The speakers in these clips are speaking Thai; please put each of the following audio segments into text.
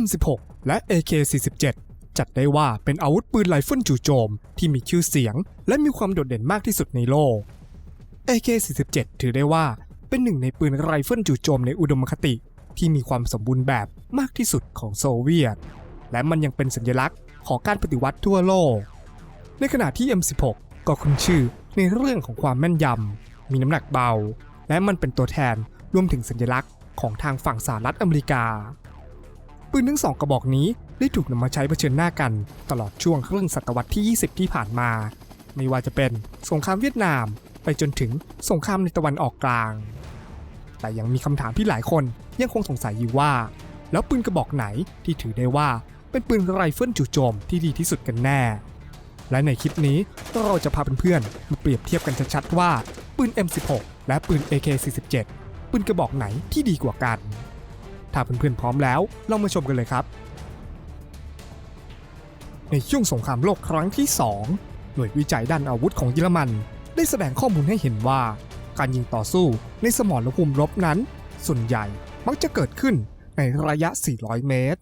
M16 และ AK47 จัดได้ว่าเป็นอาวุธปืนไรเฟิลจู่โจม ที่มีชื่อเสียง และมีความโดดเด่นมากที่สุดในโลก AK47 ถือได้ว่าเป็นหนึ่งในปืนไรเฟิลจู่โจมในอุดมคติ ที่มีความสมบูรณ์แบบมากที่สุดของโซเวียต และมันยังเป็นสัญลักษณ์ของการปฏิวัติทั่วโลก ในขณะที่ M16 ก็ขึ้นชื่อในเรื่องของความแม่นยำ มีน้ำหนักเบา และมันเป็นตัวแทนรวมถึงสัญลักษณ์ของทางฝั่งสหรัฐอเมริกา ปืนทั้งสองกระบอกนี้ได้ถูกนำมาใช้เผชิญหน้ากันตลอดช่วงครึ่งศตวรรษที่ 20 ที่ผ่านมา ไม่ว่าจะเป็นสงครามเวียดนาม ไปจนถึงสงครามในตะวันออกกลาง แต่ยังมีคำถามที่หลายคนยังคงสงสัยอยู่ว่า แล้วปืนกระบอกไหนที่ถือได้ว่าเป็นปืนไรเฟิลจู่โจมที่ดีที่สุดกันแน่ และในคลิปนี้เราจะพาเพื่อนๆมาเปรียบเทียบกันชัดๆว่าปืน M16 และปืน AK47 ปืนกระบอกไหนที่ดีกว่ากัน ถ้าเพื่อนๆพร้อมแล้ว เรามาชมกันเลยครับ ในช่วงสงครามโลกครั้งที่ 2 หน่วยวิจัยด้านอาวุธของเยอรมัน ได้แสดงข้อมูลให้เห็นว่า การยิงต่อสู้ในสมรภูมิรบนั้น ส่วนใหญ่มักจะเกิดขึ้นในระยะ 400 เมตร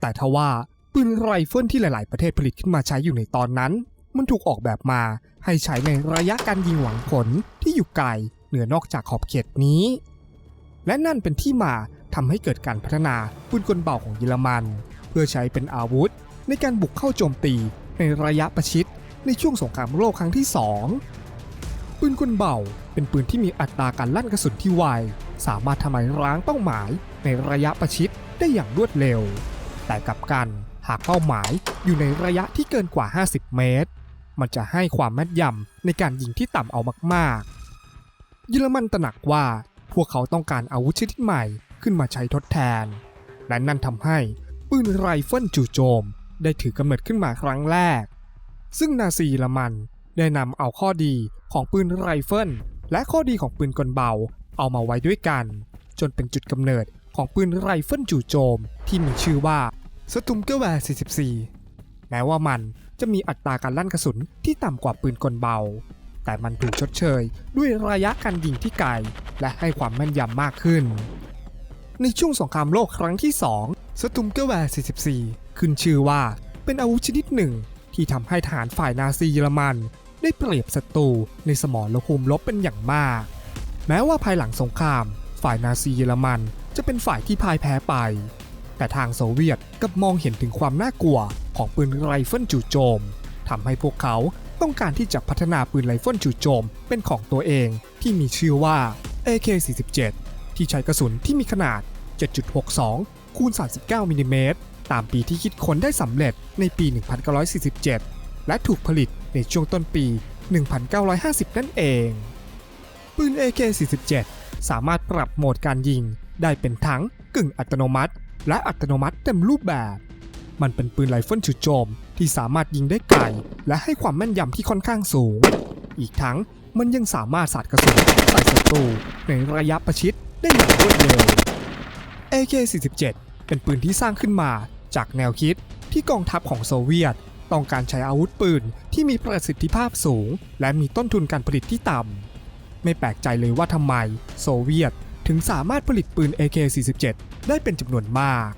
แต่ทว่าปืนไรเฟิลที่หลาย ๆ ประเทศผลิตขึ้นมาใช้อยู่ในตอนนั้น มันถูกออกแบบมาให้ใช้ในระยะการยิงหวังผลที่อยู่ไกลเหนือนอกจากขอบเขตนี้ และนั่นเป็นที่มา ทำให้เกิดการพัฒนาปืนกลเบาของเยอรมัน เพื่อใช้เป็นอาวุธ ในการบุกเข้าโจมตีในระยะประชิดในช่วงสงครามโลกครั้งที่ 2 ปืนกลเบาเป็นปืนที่มีอัตราการลั่นกระสุนที่ไว สามารถทำลายร้างเป้าหมายในระยะประชิดได้อย่างรวดเร็ว แต่กลับกันหากเป้าหมายอยู่ในระยะที่เกินกว่า 50 เมตร มันจะให้ความแม่นยำในการยิงที่ต่ำเอามากๆ เยอรมันตระหนักว่าพวกเขาต้องการอาวุธชนิดใหม่ ขึ้นมาใช้ทดแทน และนั่นทำให้ปืนไรเฟิลจู่โจม ได้ถือกำเนิดขึ้นมาครั้งแรก ซึ่งนาซีเยอรมันได้นำเอาข้อดีของปืนไรเฟิลและข้อดีของปืนกลเบาเอามาไว้ด้วยกัน จนเป็นจุดกำเนิดของปืนไรเฟิลจู่โจม ที่มีชื่อว่าสตุมเกอแวร์44 แม้ว่ามันจะมีอัตราการลั่นกระสุนที่ต่ำกว่าปืนกลเบา แต่มันถูกชดเชยด้วยระยะการยิงที่ไกล และให้ความแม่นยำมากขึ้น ในช่วงสงครามโลกครั้งที่ 2 สตุมเกอร์แวร์ 44 ขึ้นชื่อว่าเป็นอาวุธชนิดหนึ่ง ที่ทำให้ทหารฝ่ายนาซีเยอรมัน ได้เปรียบศัตรูในสมรภูมิรบเป็นอย่างมาก แม้ว่าภายหลังสงคราม ฝ่ายนาซีเยอรมันจะเป็นฝ่ายที่พ่ายแพ้ไป แต่ทางโซเวียตกับมองเห็นถึงความน่ากลัวของปืนไรเฟิลจู่โจมทำให้พวกเขาต้องการที่จะพัฒนาปืนไรเฟิลจู่โจมเป็นของตัวเองที่มีชื่อว่า AK47 ที่ใช้กระสุนที่มีขนาด 7.62 คูณ 39มิลลิเมตรตามปีที่คิดค้นได้สำเร็จในปี 1947 และถูกผลิตในช่วงต้นปี 1950 นั่นเอง ปืน AK47 สามารถปรับโหมดการยิงได้เป็นทั้งกึ่งอัตโนมัติ และอัตโนมัติเต็มรูปแบบ มันเป็นปืนไรเฟิลจู่โจมที่สามารถยิงได้ไกล และให้ความแม่นยำที่ค่อนข้างสูง อีกทั้งมันยังสามารถสาดกระสุนใส่ศัตรูในระยะประชิด ได้อย่างรวดเร็ว AK-47 เป็นปืนที่สร้างขึ้นมาจากแนวคิดที่กองทัพของโซเวียต ต้องการใช้อาวุธปืนที่มีประสิทธิภาพสูง และมีต้นทุนการผลิตที่ต่ำ ไม่แปลกใจเลยว่าทำไมโซเวียตถึงสามารถผลิตปืน AK-47 ได้เป็นจำนวนมาก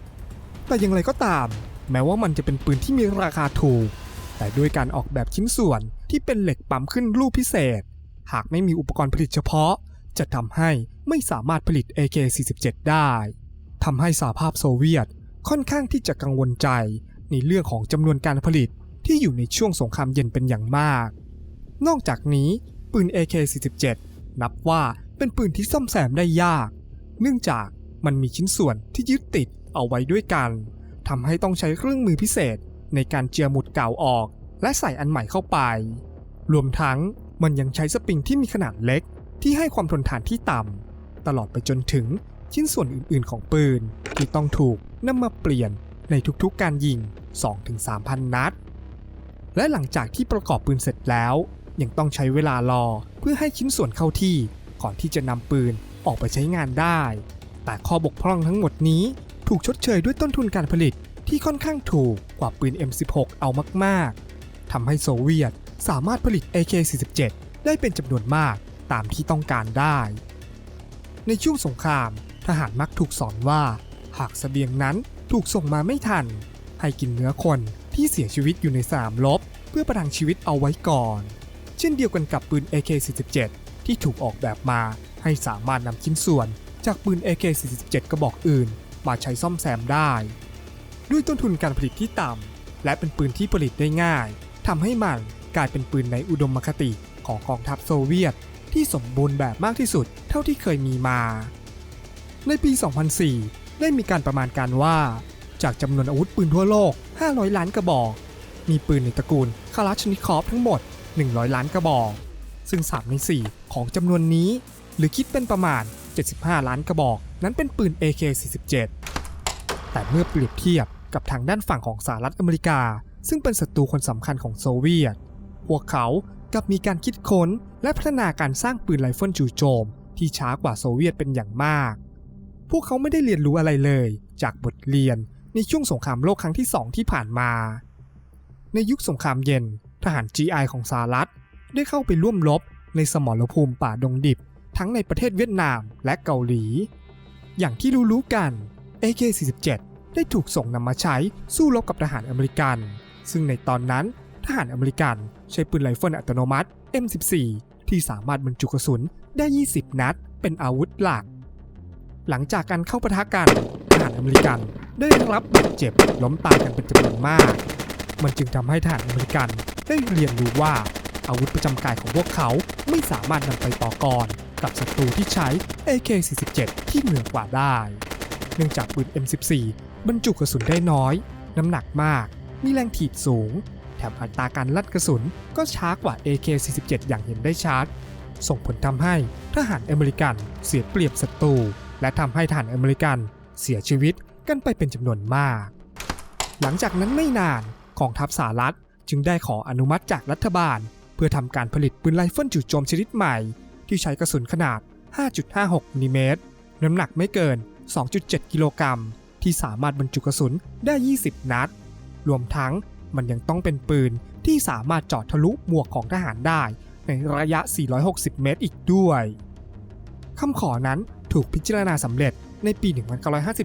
แต่อย่างไรก็ตาม แม้ว่ามันจะเป็นปืนที่มีราคาถูก แต่ด้วยการออกแบบชิ้นส่วนที่เป็นเหล็กปั๊มขึ้นรูปพิเศษ หากไม่มีอุปกรณ์ผลิตเฉพาะ จะทำให้ไม่สามารถผลิต AK-47 ได้ทำให้สหภาพโซเวียตค่อนข้างที่จะกังวลใจในเรื่องของจำนวนการผลิตที่อยู่ในช่วงสงครามเย็นเป็นอย่างมาก นอกจากนี้ปืน AK-47 นับว่าเป็นปืนที่ซ่อมแซมได้ยาก เนื่องจากมันมีชิ้นส่วนที่ยึดติดเอาไว้ด้วยกันทำให้ต้องใช้เครื่องมือพิเศษในการเจียหมุดเก่าออก และใส่อันใหม่เข้าไป รวมทั้งมันยังใช้สปริงที่มีขนาดเล็ก ที่ให้ความทนทานที่ต่ำตลอดไปจนถึงชิ้นส่วนอื่น ๆ ของปืน ที่ต้องถูกนำมาเปลี่ยนในทุกๆการยิง 2-3,000 นัด และหลังจากที่ประกอบปืนเสร็จแล้ว ยังต้องใช้เวลารอเพื่อให้ชิ้นส่วนเข้าที่ก่อนที่จะนำปืนออกไปใช้งานได้ แต่ข้อบกพร่องทั้งหมดนี้ถูกชดเชยด้วยต้นทุนการผลิตที่ค่อนข้างถูกกว่าปืน M16 เอามาก ๆทำให้โซเวียตสามารถผลิต AK-47 ได้เป็นจำนวนมาก ตามที่ต้องการได้ ในช่วงสงคราม ทหารมักถูกสอนว่า หากสเสบียงนั้นถูกส่งมาไม่ทัน ให้กินเนื้อคนที่เสียชีวิตอยู่ในสนามรบเพื่อประทังชีวิตเอาไว้ก่อน เช่นเดียวกันกับปืน AK-47 ที่ถูกออกแบบมาให้สามารถนำชิ้นส่วนจากปืน AK-47 กระบอกอื่น มาใช้ซ่อมแซมได้ ด้วยต้นทุนการผลิตที่ต่ำและเป็นปืนที่ผลิตได้ง่ายทำให้มันกลายเป็นปืนในอุดมคติของกองทัพโซเวียต ที่สมบูรณ์แบบมากที่สุดเท่าที่เคยมีมา ในปี 2004 ได้มีการประมาณการว่า จากจำนวนอาวุธปืนทั่วโลก 500 ล้านกระบอก มีปืนในตระกูลคาราชนิคอฟทั้งหมด 100 ล้านกระบอก ซึ่ง 3 ใน 4 ของจำนวนนี้ หรือคิดเป็นประมาณ 75 ล้านกระบอก นั้นเป็นปืน AK-47 แต่เมื่อเปรียบเทียบกับทางด้านฝั่งของสหรัฐอเมริกา ซึ่งเป็นศัตรูคนสำคัญของโซเวียต พวกเขา กับมีการคิดค้นและพัฒนาการสร้างปืนไรเฟิลจู่โจม ที่ช้ากว่าโซเวียตเป็นอย่างมาก พวกเขาไม่ได้เรียนรู้อะไรเลย จากบทเรียนในช่วงสงครามโลกครั้งที่2ที่ผ่านมา ในยุคสงครามเย็น ทหาร GI ของสหรัฐ ได้เข้าไปร่วมรบในสมรภูมิป่าดงดิบ ทั้งในประเทศเวียดนามและเกาหลี อย่างที่รู้ๆกัน AK-47 ได้ถูกส่งนำมาใช้สู้รบกับทหารอเมริกัน ซึ่งในตอนนั้น หารอเมริกัน ใช้ปืนไรเฟิลอัตโนมัติ M14 ที่สามารถบรรจุกระสุนได้ 20 นัด เป็นอาวุธหลัก หลังจากการเข้าปะทะกันทหารอเมริกันได้รับบาดเจ็บล้มตายกันเป็นจำนวนมาก มันจึงทำให้ทหารอเมริกันได้เรียนรู้ว่าอาวุธประจำกายของพวกเขาไม่สามารถนำไปต่อกรกับศัตรูที่ใช้ AK-47 ที่เหนือกว่าได้ เนื่องจากปืน M14 บรรจุกระสุนได้น้อย น้ำหนักมาก มีแรงถีบสูง แถมอัตราการลั่นกระสุน ก็ช้ากว่า AK-47 อย่างเห็นได้ชัด ส่งผลทำให้ทหารอเมริกันเสียเปรียบศัตรูและทำให้ทหารอเมริกันเสียชีวิตกันไปเป็นจำนวนมาก หลังจากนั้นไม่นานกองทัพสหรัฐจึงได้ขออนุมัติจากรัฐบาล เพื่อทำการผลิตปืนไรเฟิลจู่โจมชนิดใหม่ ที่ใช้กระสุนขนาด 5.56มิลลิเมตรน้ำหนักไม่เกิน 2.7 กิโลกรัมที่สามารถบรรจุกระสุนได้ 20 นัด รวมทั้ง มันยังต้องเป็นปืนที่สามารถเจาะทะลุหมวกของทหารได้ ในระยะ 460 เมตรอีกด้วยคำขอนั้นถูกพิจารณาสำเร็จในปี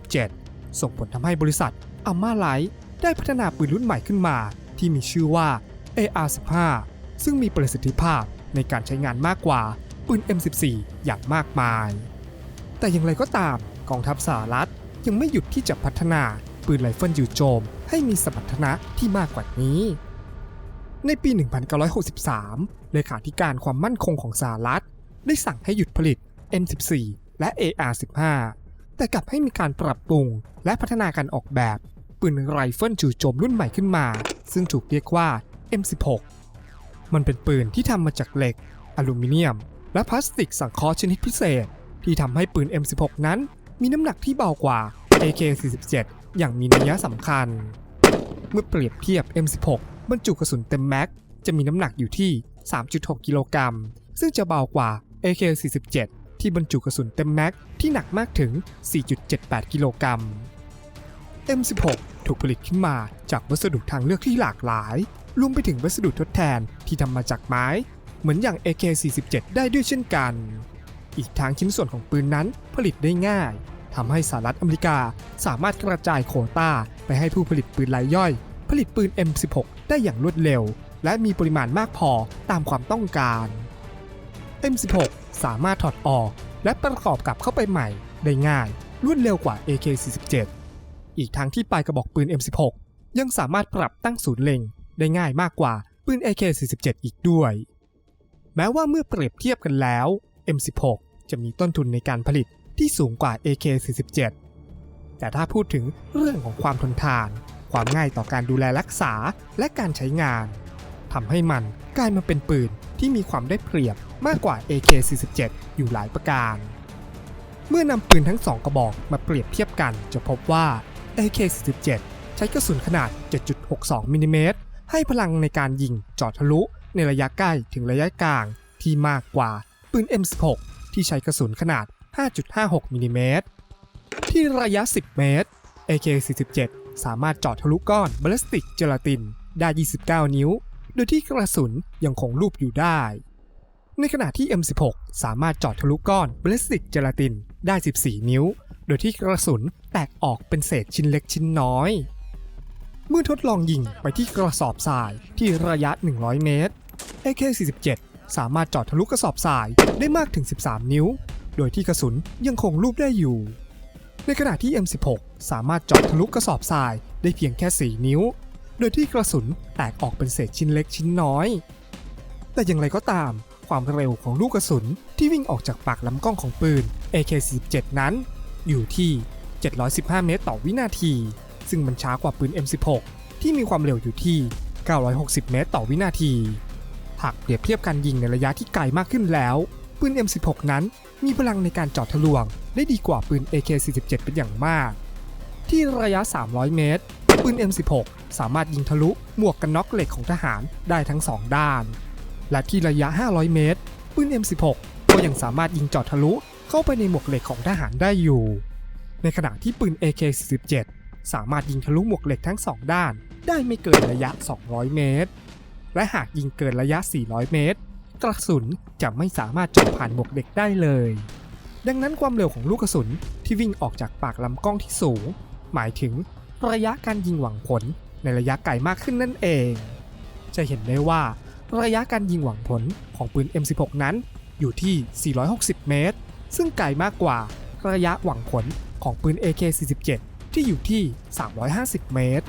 1957 ส่งผลทำให้บริษัทอัลมาไลท์ได้พัฒนาปืนรุ่นใหม่ขึ้นมา ที่มีชื่อว่า AR-15 ซึ่งมีประสิทธิภาพในการใช้งานมากกว่าปืน M14 อย่างมากมาย แต่อย่างไรก็ตามกองทัพสหรัฐยังไม่หยุดที่จะพัฒนาปืนไรเฟิลจู่โจม ให้มีสมรรถนะที่มากกว่านี้ ในปี 1963 เลขาธิการความมั่นคงของสหรัฐ ได้สั่งให้หยุดผลิต M14 และ AR-15 แต่กลับให้มีการปรับปรุงและพัฒนาการออกแบบปืนไรเฟิลจู่โจมรุ่นใหม่ขึ้นมา ซึ่งถูกเรียกว่า M16 มันเป็นปืนที่ทำมาจากเหล็ก อลูมิเนียม และพลาสติกสังเคราะห์ชนิดพิเศษ ที่ทำให้ปืน M16 นั้นมีน้ำหนักที่เบากว่า AK-47 อย่างมีนัยสำคัญ เมื่อเปรียบเทียบ M16 บรรจุกระสุนเต็มแม็กจะมีน้ำหนักอยู่ที่ 3.6 กิโลกรัม ซึ่งจะเบากว่า AK-47 ที่บรรจุกระสุนเต็มแม็กที่หนักมากถึง 4.78 กิโลกรัม M16 ถูกผลิตขึ้นมาจากวัสดุทางเลือกที่หลากหลาย รวมไปถึงวัสดุทดแทนที่ทำมาจากไม้ เหมือนอย่าง AK-47 ได้ด้วยเช่นกัน อีกทางชิ้นส่วนของปืนนั้นผลิตได้ง่าย ทำให้สหรัฐอเมริกาสามารถกระจายโควต้า ไปให้ผู้ผลิตปืนรายย่อย ผลิตปืน M16 ได้อย่างรวดเร็ว และมีปริมาณมากพอตามความต้องการ M16 สามารถถอดออก และประกอบกลับเข้าไปใหม่ได้ง่ายรวดเร็วกว่า AK47 อีกทั้งที่ปลายกระบอกปืน M16 ยังสามารถปรับตั้งศูนย์เล็งได้ง่ายมากกว่าปืน AK47 อีกด้วย แม้ว่าเมื่อเปรียบเทียบกันแล้ว M16 จะมีต้นทุนในการผลิต ที่สูงกว่า AK47 แต่ถ้าพูดถึงเรื่องของความทนทาน ความง่ายต่อการดูแลรักษาและการใช้งานทำให้มันกลายมาเป็นปืนที่มีความได้เปรียบมากกว่า AK47 อยู่หลายประการ เมื่อนำปืนทั้งสองกระบอกมาเปรียบเทียบกันจะพบว่า AK47 ใช้กระสุนขนาด 7.62มิลลิเมตรให้พลังในการยิงเจาะทะลุในระยะใกล้ถึงระยะกลางที่มากกว่าปืน M16 ที่ใช้กระสุนขนาด 5.56มิลลิเมตรที่ระยะ 10 เมตร AK47 สามารถเจาะทะลุก้อนบาลสติกเจลาตินได้ 29 นิ้ว โดยที่กระสุนยังคงรูปอยู่ได้ ในขณะที่ M16 สามารถเจาะทะลุก้อนบาลสติกเจลาตินได้ 14 นิ้ว โดยที่กระสุนแตกออกเป็นเศษชิ้นเล็กชิ้นน้อย เมื่อทดลองยิงไปที่กระสอบทรายที่ระยะ 100 เมตร AK-47 สามารถเจอดทะลุกระสอบทรายได้มากถึง 13 นิ้ว โดยที่กระสุนยังคงรูปได้อยู่ ในขณะที่ M16 สามารถเจาะทะลุกระสอบทรายได้เพียงแค่ 4 นิ้ว โดยที่กระสุนแตกออกเป็นเศษชิ้นเล็กชิ้นน้อย แต่อย่างไรก็ตาม ความเร็วของลูกกระสุนที่วิ่งออกจากปากลำกล้องของปืน AK-47 นั้น อยู่ที่ 715 เมตรต่อวินาที ซึ่งมันช้ากว่าปืน M16 ที่มีความเร็วอยู่ที่ 960 เมตรต่อวินาทีหากเปรียบเทียบการยิงในระยะที่ไกลมากขึ้นแล้ว ปืน M16 นั้นมีพลังในการเจาะทะลวง ได้ดีกว่าปืน AK-47 เป็นอย่างมาก ที่ระยะ 300 เมตร ปืน M16 สามารถยิงทะลุหมวกกันน็อกเหล็กของทหารได้ทั้งสองด้าน และที่ระยะ 500 เมตร ปืน M16 ก็ยังสามารถยิงเจาะทะลุเข้าไปในหมวกเหล็กของทหารได้อยู่ ในขณะที่ปืน AK-47 สามารถยิงทะลุหมวกเหล็กทั้งสองด้าน ได้ไม่เกินระยะ 200 เมตร และหากยิงเกินระยะ 400 เมตร กระสุนจะไม่สามารถเจาะผ่านหมวกเหล็กได้เลย ดังนั้นความเร็วของลูกกระสุนที่วิ่งออกจากปากลำกล้องที่สูง หมายถึงระยะการยิงหวังผลในระยะไกลมากขึ้นนั่นเอง จะเห็นได้ว่าระยะการยิงหวังผลของปืน M16 นั้นอยู่ที่ 460 เมตร ซึ่งไกลมากกว่าระยะหวังผลของปืน AK-47 ที่อยู่ที่ 350 เมตร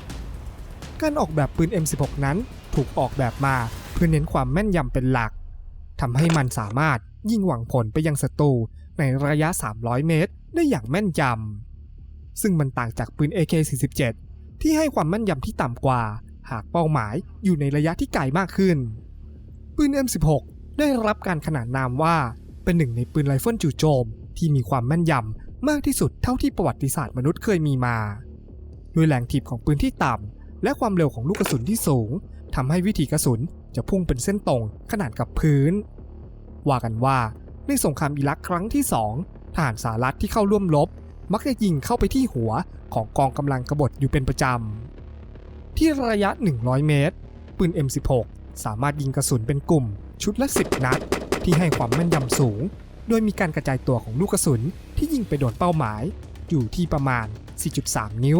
การออกแบบปืน M16 นั้นถูกออกแบบมาเพื่อเน้นความแม่นยำเป็นหลัก ทำให้มันสามารถยิงหวังผลไปยังศัตรูในระยะ 300 เมตร ได้อย่างแม่นยำ ซึ่งมันต่างจากปืน AK-47 ที่ให้ความแม่นยำที่ต่ำกว่า หากเป้าหมายอยู่ในระยะที่ไกลมากขึ้น ปืน M16 ได้รับการขนานนามว่าเป็นหนึ่งในปืนไรเฟิลจู่โจม ที่มีความแม่นยำมากที่สุดเท่าที่ประวัติศาสตร์มนุษย์เคยมีมาด้วยแรงถีบของปืนที่ต่ำและความเร็วของลูกกระสุนที่สูงทำให้วิถีกระสุน จะพุ่งเป็นเส้นตรงขนาดกับพื้น ว่ากันว่าในสงครามอิรักครั้งที่2ทหารสหรัฐที่เข้าร่วมรบ มักจะยิงเข้าไปที่หัวของกองกำลังกบฏอยู่เป็นประจำ ที่ระยะ 100 เมตร ปืน M16 สามารถยิงกระสุนเป็นกลุ่ม ชุดละ 10 นัด ที่ให้ความแม่นยำสูง โดยมีการกระจายตัวของลูกกระสุนที่ยิงไปโดนเป้าหมาย อยู่ที่ประมาณ 4.3 นิ้ว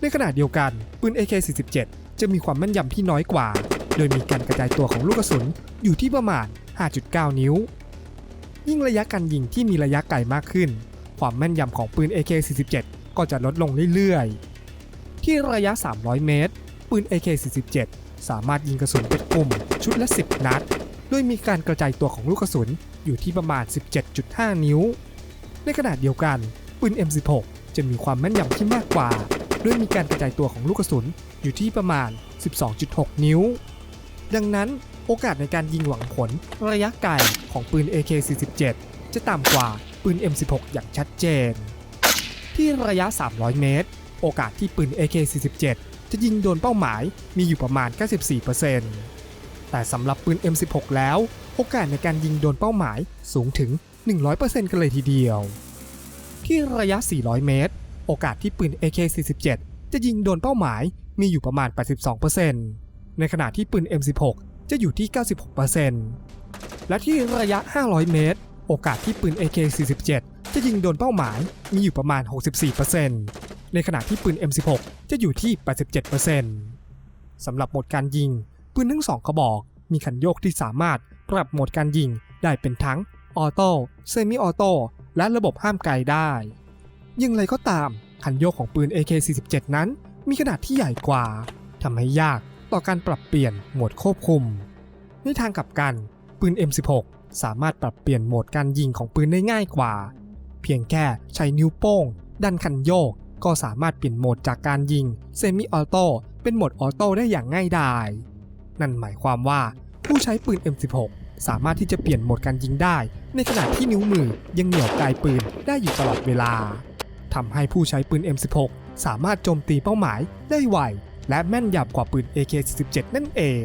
ในขณะเดียวกันปืน AK-47 จะมีความแม่นยำที่น้อยกว่า โดยมีการกระจายตัวของลูกกระสุนอยู่ที่ประมาณ 5.9 นิ้ว ยิ่งระยะการยิงที่มีระยะไกลมากขึ้น ความแม่นยำของปืน AK-47 ก็จะลดลงเรื่อยๆ ที่ระยะ 300 เมตร ปืน AK-47 สามารถยิงกระสุนเป็นกลุ่มชุดละ 10 นัด โดยมีการกระจายตัวของลูกกระสุนอยู่ที่ประมาณ 17.5 นิ้ว ในขณะเดียวกัน ปืน M16 จะมีความแม่นยำที่มากกว่าโดยมีการกระจายตัวของลูกกระสุนอยู่ที่ประมาณ 12.6 นิ้ว ดังนั้นโอกาสในการยิงหวังผลระยะไกลของปืน AK-47 จะต่ำกว่าปืน M16 อย่างชัดเจน ที่ระยะ 300 เมตร โอกาสที่ปืน AK-47 จะยิงโดนเป้าหมายมีอยู่ประมาณ 94%แต่สำหรับปืน M16 แล้ว โอกาสในการยิงโดนเป้าหมายสูงถึง 100%กันเลยทีเดียว ที่ระยะ 400 เมตร โอกาสที่ปืน AK-47 จะยิงโดนเป้าหมายมีอยู่ประมาณ 82% ในขณะที่ปืน M16 จะอยู่ที่ 96%และที่ระยะ 500 เมตร โอกาสที่ปืน AK-47 จะยิงโดนเป้าหมายมีอยู่ประมาณ 64%ในขณะที่ปืน M16 จะอยู่ที่ 87%สำหรับโหมดการยิง ปืนทั้งสองกระบอก มีคันโยกที่สามารถปรับโหมดการยิงได้เป็นทั้งออโต้เซมิออโต้และระบบห้ามไกลได้ยังไรก็ตามคันโยกของปืน AK-47 นั้นมีขนาดที่ใหญ่กว่าทำให้ยาก ต่อการปรับเปลี่ยนโหมดควบคุม ในทางกลับกันปืน M16 สามารถปรับเปลี่ยนโหมดการยิงของปืนได้ง่ายกว่า เพียงแค่ใช้นิ้วโป้ง ดันคันโยก ก็สามารถเปลี่ยนโหมดจากการยิงเซมิออโต้เป็นโหมดออโต้ได้อย่างง่ายดายนั่นหมายความว่าผู้ใช้ปืน M16 สามารถที่จะเปลี่ยนโหมดการยิงได้ ในขณะที่นิ้วมือยังเหนี่ยวไกลปืนได้อยู่ตลอดเวลาทำให้ผู้ใช้ปืน M16 สามารถโจมตีเป้าหมายได้ไว และแม่นยำกว่าปืน AK-47 นั่นเอง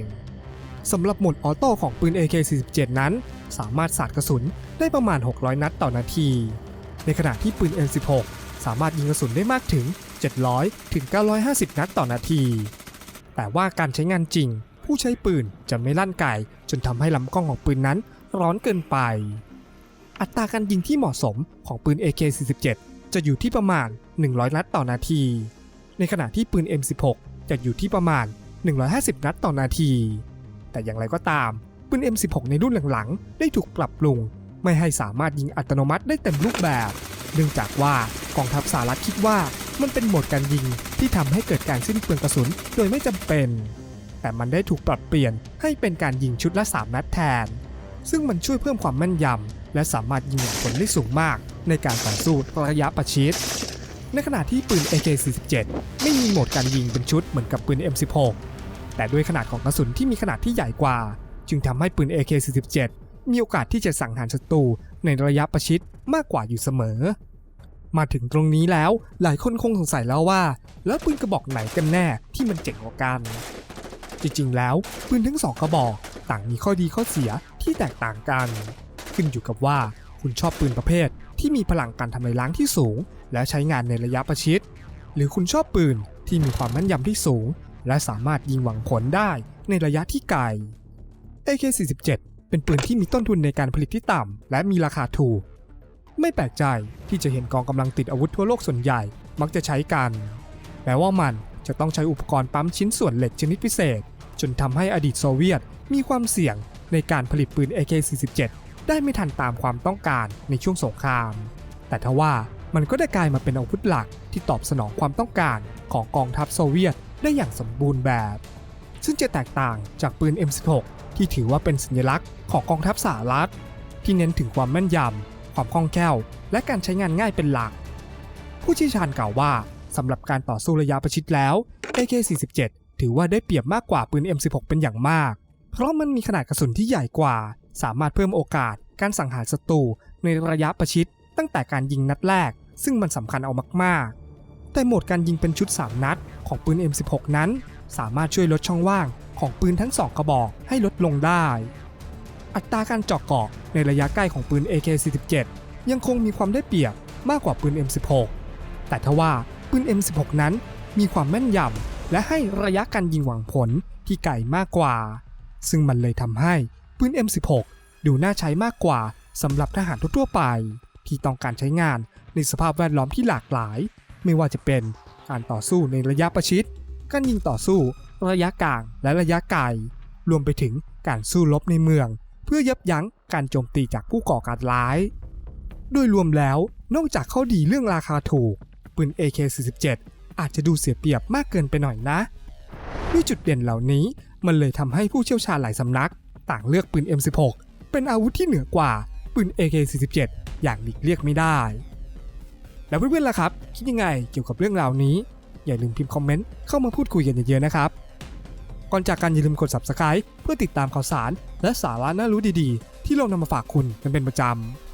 สำหรับโหมดออโต้ของปืน AK-47 นั้น สามารถสาดกระสุนได้ประมาณ 600 นัดต่อนาที ในขณะที่ปืน M16 สามารถยิงกระสุนได้มากถึง 700 ถึง 950 นัดต่อนาที แต่ว่าการใช้งานจริง ผู้ใช้ปืนจะไม่ลั่นไกจนทำให้ลำกล้องของปืนนั้นร้อนเกินไป อัตราการยิงที่เหมาะสมของปืน AK-47 จะอยู่ที่ประมาณ 100 นัดต่อนาที ในขณะที่ปืน M16 จะอยู่ที่ประมาณ 150 นัดต่อนาที แต่อย่างไรก็ตามปืน M16 ในรุ่นหลังๆ ได้ถูกปรับปรุง ไม่ให้สามารถยิงอัตโนมัติได้เต็มรูปแบบ เนื่องจากว่ากองทัพสหรัฐคิดว่ามันเป็นโหมดการยิงที่ทำให้เกิดการสิ้นเปลืองกระสุนโดยไม่จำเป็น แต่มันได้ถูกปรับเปลี่ยนให้เป็นการยิงชุดละ 3 นัดแทน ซึ่งมันช่วยเพิ่มความแม่นยำและสามารถยิงผลได้สูงมากในการต่อสู้ระยะประชิด ในขณะที่ปืน AK-47 ไม่มีโหมดการยิงเป็นชุดเหมือนกับปืน M16 แต่ด้วยขนาดของกระสุนที่มีขนาดที่ใหญ่กว่า จึงทำให้ปืน AK-47 มีโอกาสที่จะสังหารศัตรูในระยะประชิดมากกว่าอยู่เสมอ มาถึงตรงนี้แล้วหลายคนคงสงสัยแล้วว่า แล้วปืนกระบอกไหนกันแน่ที่มันเจ๋งกว่ากัน จริงๆ แล้วปืนทั้งสองกระบอกต่างมีข้อดีข้อเสียที่แตกต่างกัน ขึ้นอยู่กับว่าคุณชอบปืนประเภท ที่มีพลังการทำลายล้างที่สูง และใช้งานในระยะประชิด หรือคุณชอบปืนที่มีความแม่นยำที่สูง และสามารถยิงหวังผลได้ในระยะที่ไกล AK-47 เป็นปืนที่มีต้นทุนในการผลิตที่ต่ำและมีราคาถูก ไม่แปลกใจที่จะเห็นกองกำลังติดอาวุธทั่วโลกส่วนใหญ่มักจะใช้กันแม้ว่ามันจะต้องใช้อุปกรณ์ปั๊มชิ้นส่วนเหล็กชนิดพิเศษ จนทำให้อดีตโซเวียตมีความเสี่ยงในการผลิตปืน AK-47 ได้ไม่ทันตามความต้องการในช่วงสงคราม แต่ทว่ามันก็ได้กลายมาเป็นอาวุธหลักที่ตอบสนองความต้องการของกองทัพโซเวียตได้อย่างสมบูรณ์แบบ ซึ่งจะแตกต่างจากปืน M16 ที่ถือว่าเป็นสัญลักษณ์ของกองทัพสหรัฐ ที่เน้นถึงความแม่นยำ ความคล่องแคล่ว และการใช้งานง่ายเป็นหลัก ผู้เชี่ยวชาญกล่าวว่าสำหรับการต่อสู้ระยะประชิดแล้ว AK-47 ถือว่าได้เปรียบมากกว่าปืน M16 เป็นอย่างมาก เพราะมันมีขนาดกระสุนที่ใหญ่กว่า สามารถเพิ่มโอกาสการสังหารศัตรูในระยะประชิดตั้งแต่การยิงนัดแรก ซึ่งมันสำคัญเอามากๆ แต่โหมดการยิงเป็นชุด 3 นัดของปืน M16 นั้น สามารถช่วยลดช่องว่างของปืนทั้งสองกระบอกให้ลดลงได้ อัตราการเจาะเกาะในระยะใกล้ของปืน AK-47 ยังคงมีความได้เปรียบมากกว่าปืน M16 แต่ทว่าปืน M16 นั้นมีความแม่นยำและให้ระยะการยิงหวังผลที่ไกลมากกว่า ซึ่งมันเลยทำให้ ปืน M16 ดูน่าใช้มากกว่าสำหรับทหารทั่วไป ที่ต้องการใช้งานในสภาพแวดล้อมที่หลากหลาย ไม่ว่าจะเป็นการต่อสู้ในระยะประชิด การยิงต่อสู้ ระยะกลางและระยะไกล รวมไปถึงการสู้รบในเมือง เพื่อยับยั้งการโจมตีจากผู้ก่อการร้าย โดยรวมแล้วนอกจากข้อดีเรื่องราคาถูก ปืน AK-47 อาจจะดูเสียเปรียบมากเกินไปหน่อยนะ ด้วยจุดเด่นเหล่านี้มันเลยทำให้ผู้เชี่ยวชาญหลายสำนัก ต่างเลือกปืน M16 เป็นอาวุธที่เหนือกว่าปืน AK-47 อย่างหลีกเลี่ยงไม่ได้ แล้วเพื่อนๆล่ะครับ คิดยังไงเกี่ยวกับเรื่องราวนี้ อย่าลืมพิมพ์คอมเมนต์เข้ามาพูดคุยกันเยอะๆนะครับ ก่อนจากกันอย่าลืมกด subscribe เพื่อติดตามข่าวสาร และสาระน่ารู้ดีๆ ที่เรานำมาฝากคุณกันเป็นประจำ